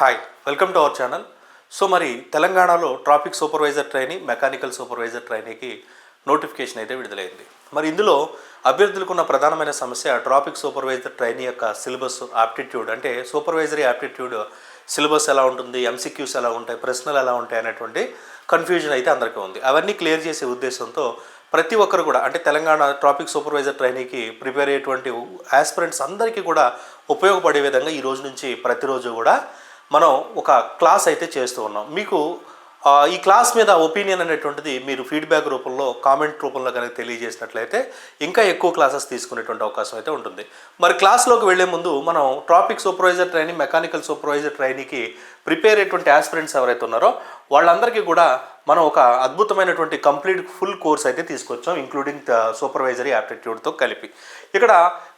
Hi welcome to our channel so మరి తెలంగాణలో traffic supervisor trainee mechanical supervisor ట్రైనీకి notification అయితే విడుదలైంది. మరి ఇందులో అభ్యర్థులకు ఉన్న ప్రధానమైన సమస్య ట్రాఫిక్ సూపర్వైజర్ ట్రైనీ యొక్క సిలబస్ ఆప్టిట్యూడ్ అంటే సూపర్వైజరీ ఆప్టిట్యూడ్ సిలబస్ ఎలా ఉంటుంది ఎంసీక్యూస్ ఎలా ఉంటాయి ప్రశ్నలు ఎలా ఉంటాయి అనేటువంటి కన్ఫ్యూజన్ అయితే అందరికీ ఉంది. అవన్నీ క్లియర్ చేసే ఉద్దేశంతో ప్రతి ఒక్కరు కూడా అంటే తెలంగాణ ట్రాఫిక్ సూపర్వైజర్ ట్రైనీకి ప్రిపేర్ అయ్యేటువంటి ఆస్పిరెంట్స్ అందరికీ కూడా ఉపయోగపడే విధంగా ఈ రోజు నుంచి ప్రతిరోజు కూడా మనం ఒక క్లాస్ అయితే చేస్తూ ఉన్నాం. మీకు ఈ క్లాస్ మీద ఒపీనియన్ అనేటువంటిది మీరు ఫీడ్బ్యాక్ రూపంలో కామెంట్ రూపంలో కనుక తెలియజేసినట్లయితే ఇంకా ఎక్కువ క్లాసెస్ తీసుకునేటువంటి అవకాశం అయితే ఉంటుంది. మరి క్లాస్లోకి వెళ్ళే ముందు మనం traffic supervisor training mechanical supervisor ట్రైనింగ్కి ప్రిపేర్ అయ్యేటువంటి ఆస్పిరెంట్స్ ఎవరైతే ఉన్నారో వాళ్ళందరికీ కూడా మనం ఒక అద్భుతమైనటువంటి కంప్లీట్ ఫుల్ కోర్స్ అయితే తీసుకొచ్చాం ఇంక్లూడింగ్ సూపర్వైజరీ యాప్టిట్యూడ్తో కలిపి. ఇక్కడ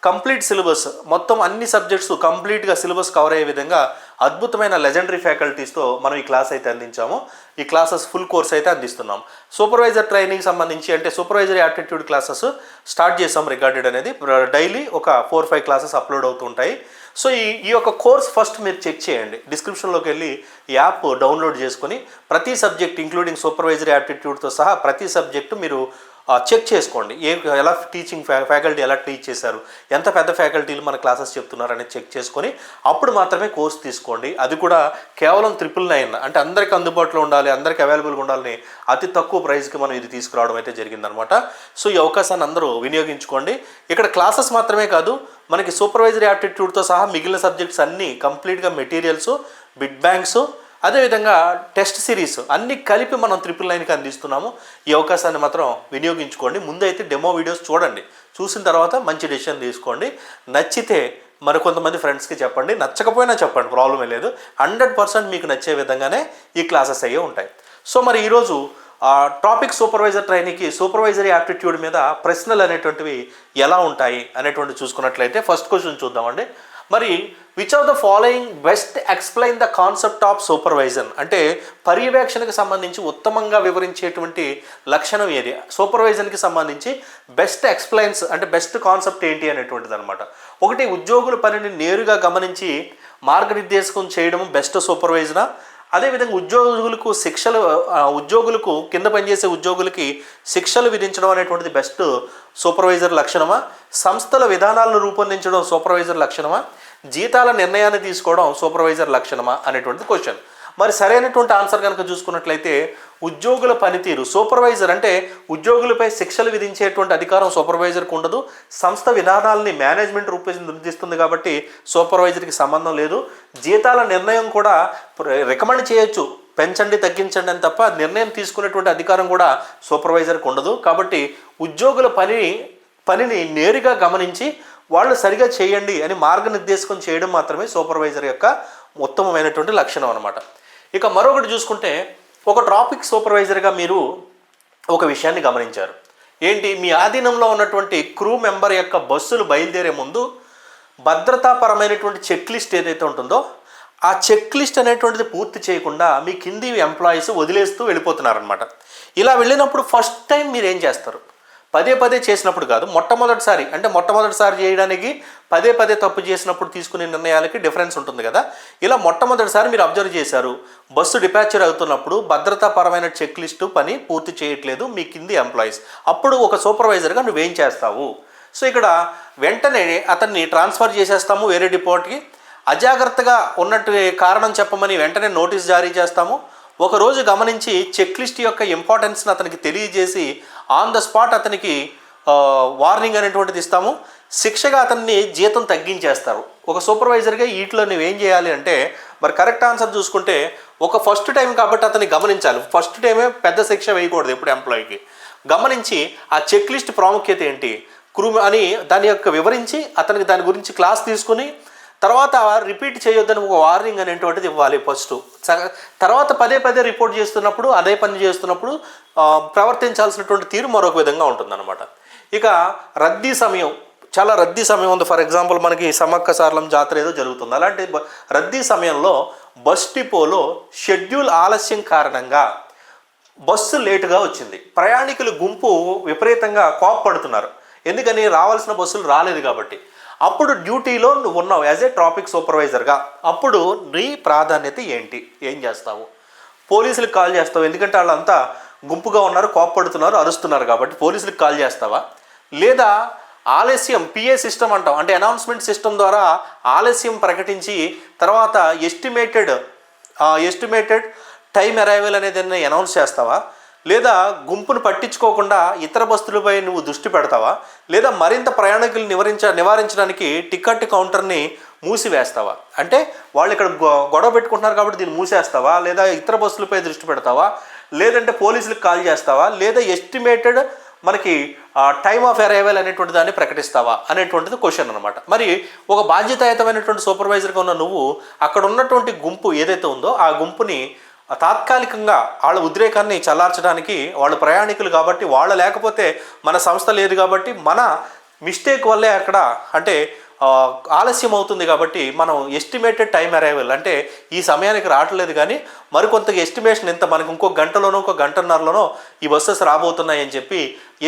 కంప్లీట్ సిలబస్ మొత్తం అన్ని సబ్జెక్ట్స్ కంప్లీట్గా సిలబస్ కవర్ అయ్యే విధంగా అద్భుతమైన లెజెండరీ ఫ్యాకల్టీస్తో మనం ఈ క్లాస్ అయితే అందించాము. ఈ క్లాసెస్ ఫుల్ కోర్స్ అయితే అందిస్తున్నాం. సూపర్వైజర్ ట్రైనింగ్ సంబంధించి అంటే సూపర్వైజరీ యాప్టిట్యూడ్ క్లాసెస్ స్టార్ట్ చేసాం రికార్డెడ్ అనేది. డైలీ ఒక ఫోర్ ఫైవ్ క్లాసెస్ అప్లోడ్ అవుతుంటాయి సో ఈ ఈ యొక్క కోర్స్ ఫస్ట్ మీరు చెక్ చేయండి. డిస్క్రిప్షన్లోకి వెళ్ళి ఈ యాప్ డౌన్లోడ్ చేసుకొని ప్రతి సబ్జెక్ట్ ఇంక్లూడింగ్ సూపర్వైజరీ యాప్టిట్యూడ్తో సహా ప్రతి సబ్జెక్టు మీరు చెక్ చేసుకోండి. ఏ ఎలా టీచింగ్ ఫ్యా ఫ్యాకల్టీ ఎలా టీచ్ చేశారు? ఎంత పెద్ద ఫ్యాకల్టీలు మన క్లాసెస్ చెప్తున్నారు అనేది చెక్ చేసుకొని అప్పుడు మాత్రమే కోర్స్ తీసుకోండి. అది కూడా కేవలం ట్రిపుల్ నైన్ అంటే అందరికీ అందుబాటులో ఉండాలి అందరికీ అవైలబుల్గా ఉండాలని అతి తక్కువ ప్రైస్కి మనం ఇది తీసుకురావడం అయితే జరిగిందనమాట. సో ఈ అవకాశాన్ని అందరూ వినియోగించుకోండి. ఇక్కడ క్లాసెస్ మాత్రమే కాదు మనకి సూపర్వైజరీ యాప్టిట్యూడ్తో సహా మిగిలిన సబ్జెక్ట్స్ అన్నీ కంప్లీట్గా మెటీరియల్స్ బిడ్ బ్యాంక్స్ అదేవిధంగా టెస్ట్ సిరీస్ అన్ని కలిపి మనం త్రిపుల్ నైన్కి అందిస్తున్నాము. ఈ అవకాశాన్ని మాత్రం వినియోగించుకోండి. ముందైతే డెమో వీడియోస్ చూడండి. చూసిన తర్వాత మంచి డెసిషన్ తీసుకోండి. నచ్చితే మరి కొంతమంది ఫ్రెండ్స్కి చెప్పండి. నచ్చకపోయినా చెప్పండి. ప్రాబ్లమే లేదు. హండ్రెడ్ పర్సెంట్ మీకు నచ్చే విధంగానే ఈ క్లాసెస్ అయ్యే ఉంటాయి. సో మరి ఈరోజు టాపిక్ సూపర్వైజర్ ట్రైనింగ్కి సూపర్వైజరీ యాప్టిట్యూడ్ మీద ప్రశ్నలు అనేటువంటివి ఎలా ఉంటాయి అనేటువంటి చూసుకున్నట్లయితే ఫస్ట్ క్వశ్చన్ చూద్దామండి. మరి which of the following best explain the concept of supervision అంటే పర్యవేక్షణకు సంబంధించి ఉత్తమంగా వివరించేటువంటి లక్షణం ఏది? సూపర్వైజన్కి సంబంధించి బెస్ట్ ఎక్స్ప్లెయిన్స్ అంటే బెస్ట్ కాన్సెప్ట్ ఏంటి అనేటువంటిది అనమాట ఒకటి ఉద్యోగుల పనిని నేరుగా గమనించి మార్గనిర్దేశకం చేయడం బెస్ట్ సూపర్వైజనా అదేవిధంగా ఉద్యోగులకు శిక్షలు ఉద్యోగులకు కింద పనిచేసే ఉద్యోగులకి శిక్షలు విధించడం అనేటువంటిది బెస్ట్ సూపర్వైజర్ లక్షణమా? సంస్థల విధానాలను రూపొందించడం సూపర్వైజర్ లక్షణమా? జీతాల నిర్ణయాన్ని తీసుకోవడం సూపర్వైజర్ లక్షణమా అనేటువంటిది క్వశ్చన్ మరి సరైనటువంటి ఆన్సర్ కనుక చూసుకున్నట్లయితే ఉద్యోగుల పనితీరు సూపర్వైజర్ అంటే ఉద్యోగులపై శిక్షలు విధించేటువంటి అధికారం సూపర్వైజర్కి ఉండదు సంస్థ విధానాలని మేనేజ్మెంట్ రూపొందిస్తుంది కాబట్టి సూపర్వైజర్కి సంబంధం లేదు. జీతాల నిర్ణయం కూడా రికమెండ్ చేయొచ్చు. పెంచండి తగ్గించండి అని తప్ప నిర్ణయం తీసుకునేటువంటి అధికారం కూడా సూపర్వైజర్కి ఉండదు. కాబట్టి ఉద్యోగుల పని పనిని నేరుగా గమనించి వాళ్ళు సరిగా చేయండి అని మార్గనిర్దేశకం చేయడం మాత్రమే సూపర్వైజర్ యొక్క ఉత్తమమైనటువంటి లక్షణం అనమాట ఇక మరొకటి చూసుకుంటే ఒక ట్రాఫిక్ సూపర్వైజర్గా మీరు ఒక విషయాన్ని గమనించారు. ఏంటి? మీ ఆధీనంలో ఉన్నటువంటి క్రూ మెంబర్ యొక్క బస్సులు బయలుదేరే ముందు భద్రతాపరమైనటువంటి చెక్ లిస్ట్ ఏదైతే ఉంటుందో ఆ చెక్ లిస్ట్ అనేటువంటిది పూర్తి చేయకుండా మీ కింది ఎంప్లాయీస్ వదిలేస్తూ వెళ్ళిపోతున్నారనమాట ఇలా వెళ్ళినప్పుడు ఫస్ట్ టైం మీరు ఏం చేస్తారు? పదే పదే చేసినప్పుడు కాదు మొట్టమొదటిసారి అంటే మొట్టమొదటిసారి చేయడానికి పదే పదే తప్పు చేసినప్పుడు తీసుకునే నిర్ణయాలకి డిఫరెన్స్ ఉంటుంది కదా. ఇలా మొట్టమొదటిసారి మీరు అబ్జర్వ్ చేశారు బస్సు డిపాచర్ అవుతున్నప్పుడు భద్రతాపరమైన చెక్ లిస్టు పని పూర్తి చేయట్లేదు మీ కింది ఎంప్లాయీస్. అప్పుడు ఒక సూపర్వైజర్గా నువ్వేం చేస్తావు? సో ఇక్కడ వెంటనే అతన్ని ట్రాన్స్ఫర్ చేసేస్తాము వేరే డిపోర్ట్కి. అజాగ్రత్తగా ఉన్నట్టు కారణం చెప్పమని వెంటనే నోటీస్ జారీ చేస్తాము. ఒకరోజు గమనించి చెక్ లిస్ట్ యొక్క ఇంపార్టెన్స్ని అతనికి తెలియజేసి ఆన్ ద స్పాట్ అతనికి వార్నింగ్ అనేటువంటిది ఇస్తాము. శిక్షగా అతన్ని జీతం తగ్గించేస్తారు. ఒక సూపర్వైజర్గా వీటిలో ఏం చేయాలి అంటే మరి కరెక్ట్ ఆన్సర్ చూసుకుంటే ఒక ఫస్ట్ టైం కాబట్టి అతన్ని గమనించాలి. ఫస్ట్ టైమే పెద్ద శిక్ష వేయకూడదు ఎప్పుడు ఎంప్లాయీకి గమనించి ఆ చెక్ లిస్ట్ ప్రాముఖ్యత ఏంటి? క్రూ అని దాని యొక్క వివరించి అతనికి దాని గురించి క్లాస్ తీసుకుని తర్వాత రిపీట్ చేయొద్దని ఒక వార్నింగ్ అనేటువంటిది ఇవ్వాలి ఫస్ట్ తర్వాత పదే పదే రిపోర్ట్ చేస్తున్నప్పుడు అదే పని చేస్తున్నప్పుడు ప్రవర్తించాల్సినటువంటి తీరు మరొక విధంగా ఉంటుందన్నమాట. ఇక రద్దీ సమయం చాలా రద్దీ సమయం ఉంది. ఫర్ ఎగ్జాంపుల్ మనకి సమక్క సార్లం జాతర ఏదో జరుగుతుంది. అలాంటి రద్దీ సమయంలో బస్ డిపోలో షెడ్యూల్ ఆలస్యం కారణంగా బస్సు లేటుగా వచ్చింది. ప్రయాణికుల గుంపు విపరీతంగా కోప్పడుతున్నారు. ఎందుకని? రావాల్సిన బస్సులు రాలేదు కాబట్టి. అప్పుడు డ్యూటీలో నువ్వు ఉన్నావు యాజ్ ఏ ట్రాఫిక్ సూపర్వైజర్గా. అప్పుడు నీ ప్రాధాన్యత ఏంటి? ఏం చేస్తావు? పోలీసులకు కాల్ చేస్తావు. ఎందుకంటే వాళ్ళంతా గుంపుగా ఉన్నారు కోప్పడుతున్నారు అరుస్తున్నారు కాబట్టి పోలీసులకు కాల్ చేస్తావా? లేదా ఆలస్యం పిఏ సిస్టమ్ అంటాం. అంటే అనౌన్స్మెంట్ సిస్టమ్ ద్వారా ఆలస్యం ప్రకటించి తర్వాత ఎస్టిమేటెడ్ ఎస్టిమేటెడ్ టైం అరైవల్ అనేది అనౌన్స్ చేస్తావా? లేదా గుంపును పట్టించుకోకుండా ఇతర బస్సులపై నువ్వు దృష్టి పెడతావా? లేదా మరింత ప్రయాణికులు నివారించ నివారించడానికి టికెట్ కౌంటర్ని మూసివేస్తావా? అంటే వాళ్ళు ఇక్కడ గొ- గొడవ పెట్టుకుంటున్నారు కాబట్టి దీన్ని మూసేస్తావా? లేదా ఇతర బస్సులపై దృష్టి పెడతావా? లేదంటే పోలీసులకు కాల్ చేస్తావా? లేదా ఎస్టిమేటెడ్ మనకి టైమ్ ఆఫ్ అరైవల్ అనేటువంటి దాన్ని ప్రకటిస్తావా? అనేటువంటిది క్వశ్చన్ అనమాట మరి ఒక బాధ్యతాయుతమైనటువంటి సూపర్వైజర్గా ఉన్న నువ్వు అక్కడ ఉన్నటువంటి గుంపు ఏదైతే ఉందో ఆ గుంపుని తాత్కాలికంగా వాళ్ళ ఉద్రేకాన్ని చల్లార్చడానికి వాళ్ళు ప్రయాణికులు కాబట్టి వాళ్ళు లేకపోతే మన సంస్థ లేదు కాబట్టి మన మిస్టేక్ వల్లే అక్కడ అంటే ఆలస్యం అవుతుంది కాబట్టి మనం ఎస్టిమేటెడ్ టైం అరైవల్ అంటే ఈ సమయానికి రావట్లేదు కానీ మరికొంత ఎస్టిమేషన్ ఎంత మనకు ఇంకో గంటలోనో ఇంకో గంటన్నరలోనో ఈ బస్సెస్ రాబోతున్నాయని చెప్పి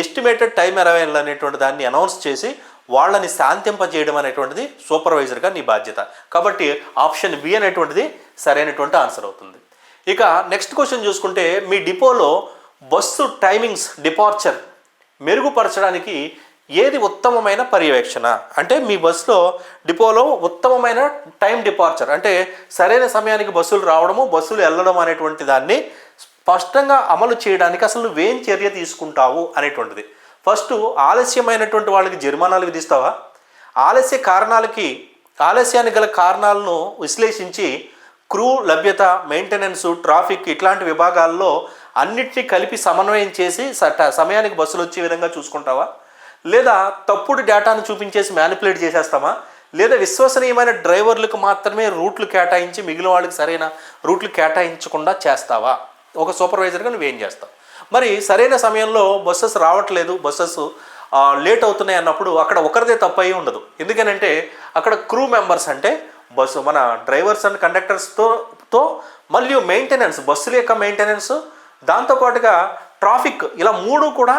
ఎస్టిమేటెడ్ టైం అరైవల్ అనేటువంటి దాన్ని అనౌన్స్ చేసి వాళ్ళని శాంతింపజేయడం అనేటువంటిది సూపర్వైజర్గా నీ బాధ్యత. కాబట్టి ఆప్షన్ బి అనేటువంటిది సరైనటువంటి ఆన్సర్ అవుతుంది. ఇక నెక్స్ట్ క్వశ్చన్ చూసుకుంటే మీ డిపోలో బస్సు టైమింగ్స్ డిపార్చర్ మెరుగుపరచడానికి ఏది ఉత్తమమైన పర్యవేక్షణ? అంటే మీ బస్సులో డిపోలో ఉత్తమమైన టైం డిపార్చర్ అంటే సరైన సమయానికి బస్సులు రావడము బస్సులు వెళ్ళడం అనేటువంటి దాన్ని స్పష్టంగా అమలు చేయడానికి అసలు నువ్వేం చర్య తీసుకుంటావు అనేటువంటిది. ఫస్ట్ ఆలస్యమైనటువంటి వాళ్ళకి జరిమానాలు విధిస్తావా? ఆలస్య కారణాలకి ఆలస్యానికి గల కారణాలను విశ్లేషించి క్రూ లభ్యత మెయింటెనెన్స్ ట్రాఫిక్ ఇట్లాంటి విభాగాల్లో అన్నిటినీ కలిపి సమన్వయం చేసి సట సమయానికి బస్సులు వచ్చే విధంగా చూసుకుంటావా? లేదా తప్పుడు డేటాను చూపించేసి మ్యానిపులేట్ చేసేస్తామా? లేదా విశ్వసనీయమైన డ్రైవర్లకు మాత్రమే రూట్లు కేటాయించి మిగిలిన వాళ్ళకి సరైన రూట్లు కేటాయించకుండా చేస్తావా? ఒక సూపర్వైజర్గా నువ్వేం చేస్తావు? మరి సరైన సమయంలో బస్సెస్ రావట్లేదు బస్సెస్ లేట్ అవుతున్నాయి అన్నప్పుడు అక్కడ ఒకరిదే తప్పు అయి ఉండదు. ఎందుకనంటే అక్కడ క్రూ మెంబర్స్ అంటే బస్సు మన డ్రైవర్స్ అండ్ కండక్టర్స్తో తో మెయింటెనెన్స్ బస్సుల యొక్క మెయింటెనెన్స్ దాంతోపాటుగా ట్రాఫిక్ ఇలా మూడు కూడా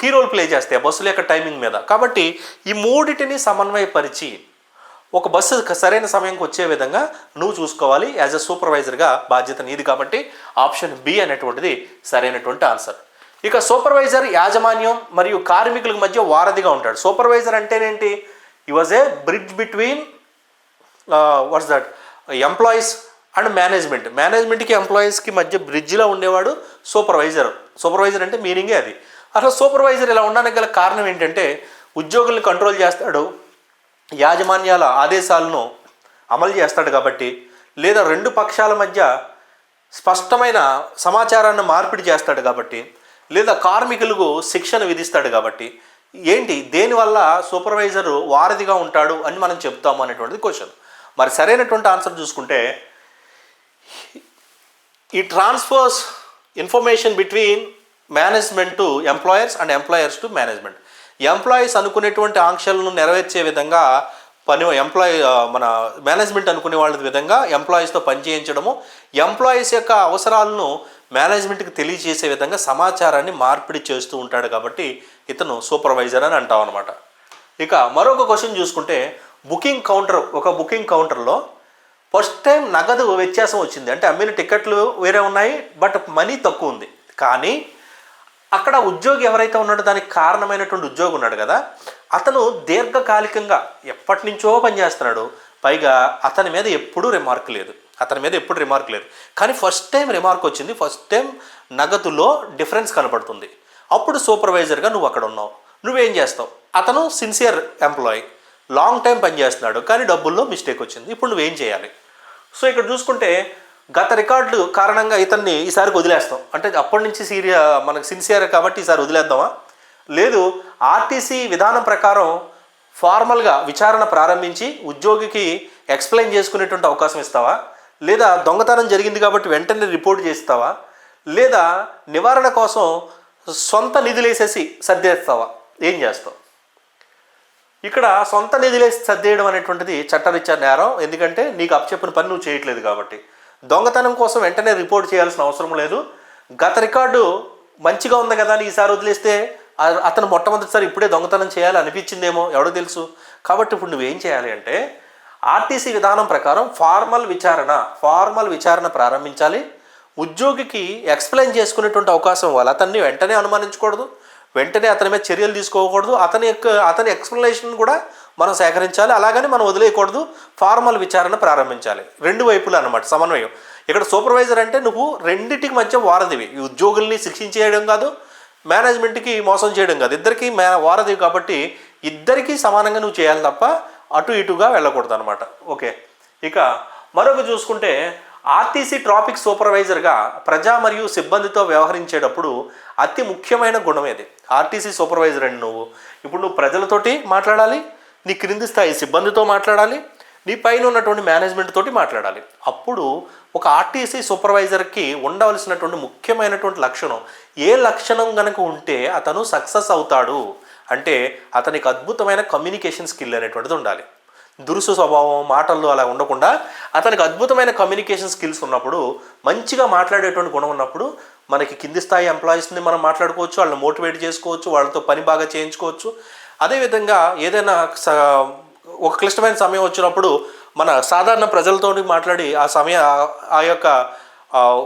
కీ రోల్ ప్లే చేస్తాయి బస్సుల యొక్క టైమింగ్ మీద. కాబట్టి ఈ మూడిటిని సమన్వయపరిచి ఒక బస్సు సరైన సమయంకి వచ్చే విధంగా నువ్వు చూసుకోవాలి యాజ్ అ సూపర్వైజర్గా బాధ్యత నీది కాబట్టి ఆప్షన్ బి అనేటువంటిది సరైనటువంటి ఆన్సర్ ఇక సూపర్వైజర్ యాజమాన్యం మరియు కార్మికుల మధ్య వారధిగా ఉంటాడు. Supervisor అంటేనేంటి? He was a bridge between what's that employees and management మేనేజ్మెంట్కి ఎంప్లాయీస్కి మధ్య బ్రిడ్జిలో ఉండేవాడు సూపర్వైజర్ సూపర్వైజర్ అంటే మీనింగే అది. అసలు సూపర్వైజర్ ఇలా ఉండడానికి గల కారణం ఏంటంటే ఉద్యోగుల్ని కంట్రోల్ చేస్తాడు యాజమాన్యాల ఆదేశాలను అమలు చేస్తాడు కాబట్టి లేదా రెండు పక్షాల మధ్య స్పష్టమైన సమాచారాన్ని మార్పిడి చేస్తాడు కాబట్టి లేదా కార్మికులకు శిక్షణ విధిస్తాడు కాబట్టి ఏంటి? దేనివల్ల సూపర్వైజరు వారధిగా ఉంటాడు అని మనం చెప్తాము అనేటువంటిది క్వశ్చన్ మరి సరైనటువంటి ఆన్సర్ చూసుకుంటే ఈ transfers information between management to employers and employers to management employees అనుకునేటువంటి ఆంక్షలను నెరవేర్చే విధంగా పని ఎంప్లాయీ మన మేనేజ్మెంట్ అనుకునే వాళ్ళ విధంగా ఎంప్లాయీస్తో పనిచేయించడము ఎంప్లాయీస్ యొక్క అవసరాలను మేనేజ్మెంట్కి తెలియజేసే విధంగా సమాచారాన్ని మార్పిడి చేస్తూ ఉంటాడు కాబట్టి ఇతను సూపర్వైజర్ అని అంటాం అనమాట ఇక మరొక క్వశ్చన్ చూసుకుంటే బుకింగ్ కౌంటర్ ఒక బుకింగ్ కౌంటర్లో ఫస్ట్ టైం నగదు వ్యత్యాసం వచ్చింది. అంటే అమ్మిన టికెట్లు వేరే ఉన్నాయి బట్ మనీ తక్కువ ఉంది. కానీ అక్కడ ఉద్యోగి ఎవరైతే ఉన్నాడో దానికి కారణమైనటువంటి ఉద్యోగి ఉన్నాడు కదా అతను దీర్ఘకాలికంగా ఎప్పటి నుంచో పనిచేస్తున్నాడు పైగా అతని మీద ఎప్పుడూ రిమార్క్ లేదు. అతని మీద ఎప్పుడు రిమార్క్ లేదు. కానీ ఫస్ట్ టైం రిమార్క్ వచ్చింది. ఫస్ట్ టైం నగదులో డిఫరెన్స్ కనబడుతుంది అప్పుడు సూపర్వైజర్గా నువ్వు అక్కడ ఉన్నావు. నువ్వేం చేస్తావు? అతను సిన్సియర్ ఎంప్లాయీ లాంగ్ టైం పనిచేస్తున్నాడు కానీ డబ్బుల్లో మిస్టేక్ వచ్చింది. ఇప్పుడు నువ్వేం చేయాలి? సో ఇక్కడ చూసుకుంటే గత రికార్డులు కారణంగా ఇతన్ని ఈసారికి వదిలేస్తాం. అంటే అప్పటి నుంచి సీరియా మనకు సిన్సియర్ కాబట్టి ఈసారి వదిలేద్దామా? లేదు ఆర్టీసీ విధానం ప్రకారం ఫార్మల్గా విచారణ ప్రారంభించి ఉద్యోగికి ఎక్స్ప్లెయిన్ చేసుకునేటువంటి అవకాశం ఇస్తావా? లేదా దొంగతనం జరిగింది కాబట్టి వెంటనే రిపోర్ట్ చేస్తావా? లేదా నివారణ కోసం సొంత నిధులేసేసి సర్దేస్తావా? ఏం చేస్తావు? ఇక్కడ సొంత నిధులేసి సర్దేయడం అనేటువంటిది చట్టరీత్యా నేరం. ఎందుకంటే నీకు అప్పచెప్పిన పని నువ్వు చేయట్లేదు కాబట్టి. దొంగతనం కోసం వెంటనే రిపోర్ట్ చేయాల్సిన అవసరం లేదు. గత రికార్డు మంచిగా ఉంది కదా అని ఈసారి వదిలేస్తే అతను మొట్టమొదటిసారి ఇప్పుడే దొంగతనం చేయాలి అనిపించిందేమో ఎవడో తెలుసు. కాబట్టి ఇప్పుడు నువ్వేం చేయాలి అంటే ఆర్టీసీ విధానం ప్రకారం ఫార్మల్ విచారణ ఫార్మల్ విచారణ ప్రారంభించాలి. ఉద్యోగికి ఎక్స్ప్లెయిన్ చేసుకునేటువంటి అవకాశం ఇవ్వాలి. అతన్ని వెంటనే అనుమానించకూడదు. వెంటనే అతని మీద చర్యలు తీసుకోకూడదు. అతని యొక్క అతని ఎక్స్ప్లెనేషన్ కూడా మనం సేకరించాలి. అలాగని మనం వదిలేయకూడదు. ఫార్మల్ విచారణ ప్రారంభించాలి. రెండు వైపులు అనమాట సమన్వయం. ఇక్కడ సూపర్వైజర్ అంటే నువ్వు రెండింటికి మధ్య వారధివి. ఈ ఉద్యోగుల్ని శిక్షించేయడం కాదు మేనేజ్మెంట్కి మోసం చేయడం కాదు. ఇద్దరికి మే వారధివి కాబట్టి ఇద్దరికీ సమానంగా నువ్వు చేయాలి తప్ప అటు ఇటుగా వెళ్ళకూడదు అనమాట ఓకే. ఇక మరొక చూసుకుంటే ఆర్టీసీ ట్రాఫిక్ సూపర్వైజర్గా ప్రజా మరియు సిబ్బందితో వ్యవహరించేటప్పుడు అతి ముఖ్యమైన గుణం ఇది ఆర్టీసీ సూపర్వైజర్ అండి నువ్వు. ఇప్పుడు నువ్వు ప్రజలతోటి మాట్లాడాలి నీ క్రింది స్థాయి సిబ్బందితో మాట్లాడాలి నీ పైన ఉన్నటువంటి మేనేజ్మెంట్ తోటి మాట్లాడాలి. అప్పుడు ఒక ఆర్టీసీ సూపర్వైజర్కి ఉండవలసినటువంటి ముఖ్యమైనటువంటి లక్షణం ఏ లక్షణం కనుక ఉంటే అతను సక్సెస్ అవుతాడు. అంటే అతనికి అద్భుతమైన కమ్యూనికేషన్ స్కిల్ అనేటువంటిది ఉండాలి. దురుసు స్వభావం మాటల్లో అలా ఉండకుండా అతనికి అద్భుతమైన కమ్యూనికేషన్ స్కిల్స్ ఉన్నప్పుడు మంచిగా మాట్లాడేటువంటి గుణం ఉన్నప్పుడు మనకి కింది స్థాయి ఎంప్లాయీస్ని మనం మాట్లాడుకోవచ్చు వాళ్ళని మోటివేట్ చేసుకోవచ్చు వాళ్ళతో పని బాగా చేయించుకోవచ్చు. అదేవిధంగా ఏదైనా స- ఒక క్లిష్టమైన సమయం వచ్చినప్పుడు మన సాధారణ ప్రజలతో మాట్లాడి ఆ సమయ ఆ యొక్క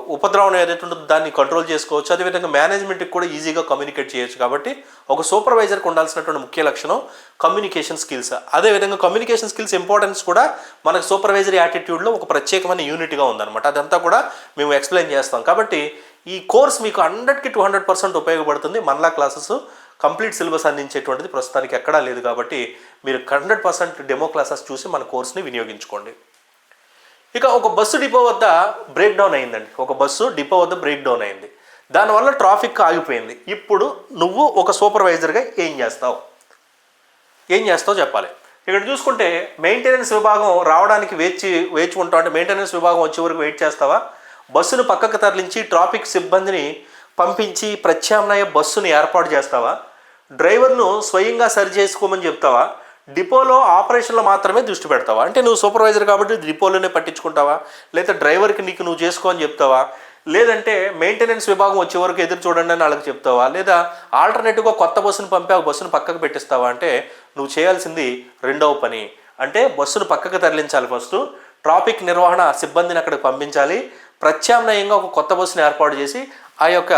ఉపద్రవం ఏదైతే ఉంటుందో దాన్ని కంట్రోల్ చేసుకోవచ్చు. అదేవిధంగా మేనేజ్మెంట్కి కూడా ఈజీగా కమ్యూనికేట్ చేయొచ్చు కాబట్టి ఒక సూపర్వైజర్కి ఉండాల్సినటువంటి ముఖ్య లక్షణం కమ్యూనికేషన్ స్కిల్స్ అదేవిధంగా కమ్యూనికేషన్ స్కిల్స్ ఇంపార్టెన్స్ కూడా మనకు సూపర్వైజరీ యాటిట్యూడ్లో ఒక ప్రత్యేకమైన యూనిట్గా ఉందన్నమాట. అదంతా కూడా మేము ఎక్స్ప్లెయిన్ చేస్తాం. కాబట్టి ఈ కోర్స్ మీకు హండ్రెడ్కి టూ హండ్రెడ్ పర్సెంట్ ఉపయోగపడుతుంది. మనలా క్లాసెస్ కంప్లీట్ సిలబస్ అందించేటువంటిది ప్రస్తుతానికి ఎక్కడా లేదు కాబట్టి మీరు హండ్రెడ్ పర్సెంట్ డెమో క్లాసెస్ చూసి మన కోర్స్ని వినియోగించుకోండి. ఇక ఒక బస్సు డిపో వద్ద బ్రేక్ డౌన్ అయిందండి. ఒక బస్సు డిపో వద్ద బ్రేక్ డౌన్ అయింది. దానివల్ల ట్రాఫిక్ ఆగిపోయింది. ఇప్పుడు నువ్వు ఒక సూపర్వైజర్గా ఏం చేస్తావు? ఏం చేస్తావు చెప్పాలి. ఇక్కడ చూసుకుంటే మెయింటెనెన్స్ విభాగం రావడానికి వేచి వేచి ఉంటావు అంటే మెయింటెనెన్స్ విభాగం వచ్చే వరకు వెయిట్ చేస్తావా? బస్సును పక్కకు తరలించి ట్రాఫిక్ సిబ్బందిని పంపించి ప్రత్యామ్నాయ బస్సును ఏర్పాటు చేస్తావా? డ్రైవర్ను స్వయంగా సరి చేసుకోమని చెప్తావా? డిపోలో ఆపరేషన్లో మాత్రమే దృష్టి పెడతావా? అంటే నువ్వు సూపర్వైజర్ కాబట్టి డిపోలోనే పట్టించుకుంటావా? లేదా డ్రైవర్కి నీకు నువ్వు చేసుకో అని చెప్తావా? లేదంటే మెయింటెనెన్స్ విభాగం వచ్చే వరకు ఎదురు చూడండి అని వాళ్ళకి చెప్తావా? లేదా ఆల్టర్నేటివ్గా కొత్త బస్సును పంపే బస్సును పక్కకు పెట్టిస్తావా? అంటే నువ్వు చేయాల్సింది రెండవ పని. అంటే బస్సును పక్కకు తరలించాలి ఫస్ట్. ట్రాఫిక్ నిర్వహణ సిబ్బందిని అక్కడికి పంపించాలి. ప్రత్యామ్నాయంగా ఒక కొత్త బస్సును ఏర్పాటు చేసి ఆ యొక్క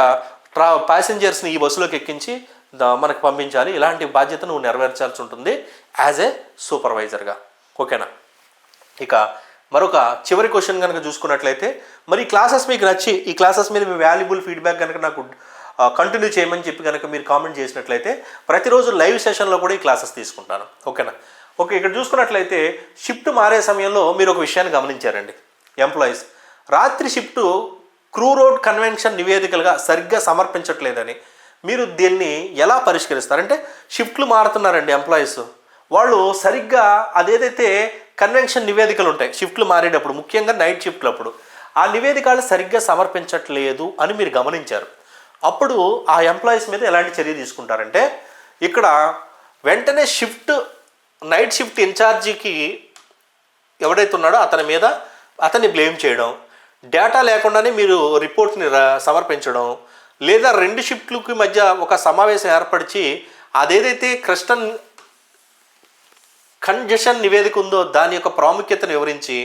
ట్రా ప్యాసింజర్స్ని ఈ బస్సులోకి ఎక్కించి మనకు పంపించాలి. ఇలాంటి బాధ్యత నువ్వు నెరవేర్చాల్సి ఉంటుంది యాజ్ ఏ సూపర్వైజర్గా. ఓకేనా? ఇక మరొక చివరి క్వశ్చన్ కనుక చూసుకున్నట్లయితే మరి ఈ క్లాసెస్ మీకు నచ్చి ఈ క్లాసెస్ మీద మీ వాల్యుబుల్ ఫీడ్బ్యాక్ కనుక నాకు కంటిన్యూ చేయమని చెప్పి కనుక మీరు కామెంట్ చేసినట్లయితే ప్రతిరోజు లైవ్ సెషన్లో కూడా ఈ క్లాసెస్ తీసుకుంటాను. ఓకేనా? ఓకే ఇక్కడ చూసుకున్నట్లయితే షిఫ్ట్ మారే సమయంలో మీరు ఒక విషయాన్ని గమనించారండి. ఎంప్లాయీస్ రాత్రి షిఫ్ట్ క్రూ రోడ్ కన్వెన్షన్ నివేదికలుగా సరిగ్గా సమర్పించట్లేదని. మీరు దీన్ని ఎలా పరిష్కరిస్తారంటే షిఫ్ట్లు మారుతున్నారండి ఎంప్లాయీస్. వాళ్ళు సరిగ్గా అదేదైతే కన్వెన్షన్ నివేదికలు ఉంటాయి షిఫ్ట్లు మారేటప్పుడు ముఖ్యంగా నైట్ షిఫ్ట్లు అప్పుడు ఆ నివేదికలు సరిగ్గా సమర్పించట్లేదు అని మీరు గమనించారు. అప్పుడు ఆ ఎంప్లాయీస్ మీద ఎలాంటి చర్య తీసుకుంటారంటే ఇక్కడ వెంటనే షిఫ్ట్ నైట్ షిఫ్ట్ ఇన్ఛార్జికి ఎవడైతే ఉన్నాడో అతని మీద అతన్ని బ్లేమ్ చేయడం డేటా లేకుండానే మీరు రిపోర్ట్ని సమర్పించడం లేదా రెండు షిఫ్ట్లకి మధ్య ఒక సమావేశం ఏర్పరిచి అదేదైతే క్రిస్టన్ కంజెషన్ నివేదిక ఉందో దాని యొక్క ప్రాముఖ్యతను వివరించి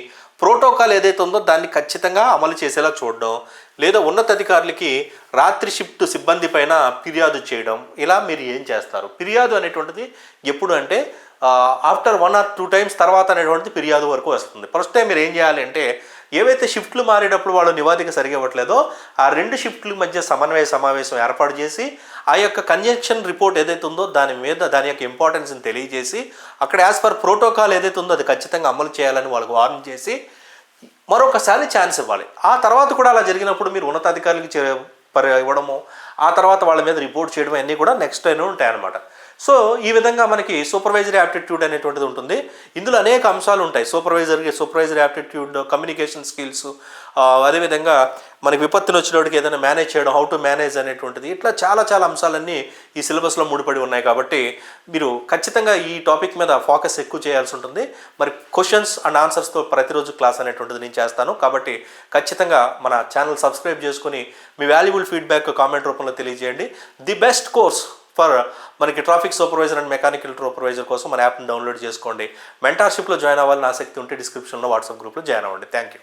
ప్రోటోకాల్ ఏదైతే ఉందో దాన్ని ఖచ్చితంగా అమలు చేసేలా చూడడం లేదా ఉన్నతాధికారులకి రాత్రి షిఫ్ట్ సిబ్బంది పైన ఫిర్యాదు చేయడం ఇలా మీరు ఏం చేస్తారు? ఫిర్యాదు అనేటువంటిది ఎప్పుడు అంటే after one or two times తర్వాత అనేటువంటిది ఫిర్యాదు వరకు వస్తుంది. ఫస్ట్ టైం మీరు ఏం చేయాలి అంటే ఏవైతే షిఫ్ట్లు మారేటప్పుడు వాళ్ళు నివాదిక సరిగా ఇవ్వట్లేదో ఆ రెండు షిఫ్ట్ల మధ్య సమన్వయ సమావేశం ఏర్పాటు చేసి ఆ యొక్క కన్జెక్షన్ రిపోర్ట్ ఏదైతే ఉందో దాని మీద దాని యొక్క ఇంపార్టెన్స్ని తెలియజేసి అక్కడ యాజ్ పర్ ప్రోటోకాల్ ఏదైతే ఉందో అది ఖచ్చితంగా అమలు చేయాలని వాళ్ళకు వార్న్ చేసి మరొకసారి ఛాన్స్ ఇవ్వాలి. ఆ తర్వాత కూడా అలా జరిగినప్పుడు మీరు ఉన్నతాధికారులకు చే- పరి ఇవ్వడము ఆ తర్వాత వాళ్ళ మీద రిపోర్ట్ చేయడం అన్నీ కూడా నెక్స్ట్ టైం ఉంటాయన్నమాట. సో ఈ విధంగా మనకి సూపర్వైజరీ యాప్టిట్యూడ్ అనేటువంటిది ఉంటుంది. ఇందులో అనేక అంశాలు ఉంటాయి. సూపర్వైజర్కి సూపర్వైజరీ యాప్టిట్యూడ్ కమ్యూనికేషన్ స్కిల్స్ అదేవిధంగా మనకి విపత్తులు వచ్చినోడికి ఏదైనా మేనేజ్ చేయడం హౌ టు మేనేజ్ అనేటువంటిది. ఇట్లా చాలా చాలా అంశాలన్నీ ఈ సిలబస్లో ముడిపడి ఉన్నాయి కాబట్టి మీరు ఖచ్చితంగా ఈ టాపిక్ మీద ఫోకస్ ఎక్కువ చేయాల్సి ఉంటుంది. మరి క్వశ్చన్స్ అండ్ ఆన్సర్స్తో ప్రతిరోజు క్లాస్ అనేటువంటిది నేను చేస్తాను. కాబట్టి ఖచ్చితంగా మన ఛానల్ సబ్స్క్రైబ్ చేసుకుని మీ వాల్యుబుల్ ఫీడ్బ్యాక్ కామెంట్ రూపంలో తెలియజేయండి. ది బెస్ట్ కోర్స్ ఫర్ మనకి traffic supervisor and mechanical supervisor కోసం మన యాప్ని డౌన్లోడ్ చేసుకోండి. మెంటార్షిప్లో జాయిన్ అవ్వాలని ఆసక్తి ఉంటే డిస్క్రిప్షన్లో వాట్సాప్ గ్రూప్లో జాయిన్ అవ్వండి. Thank you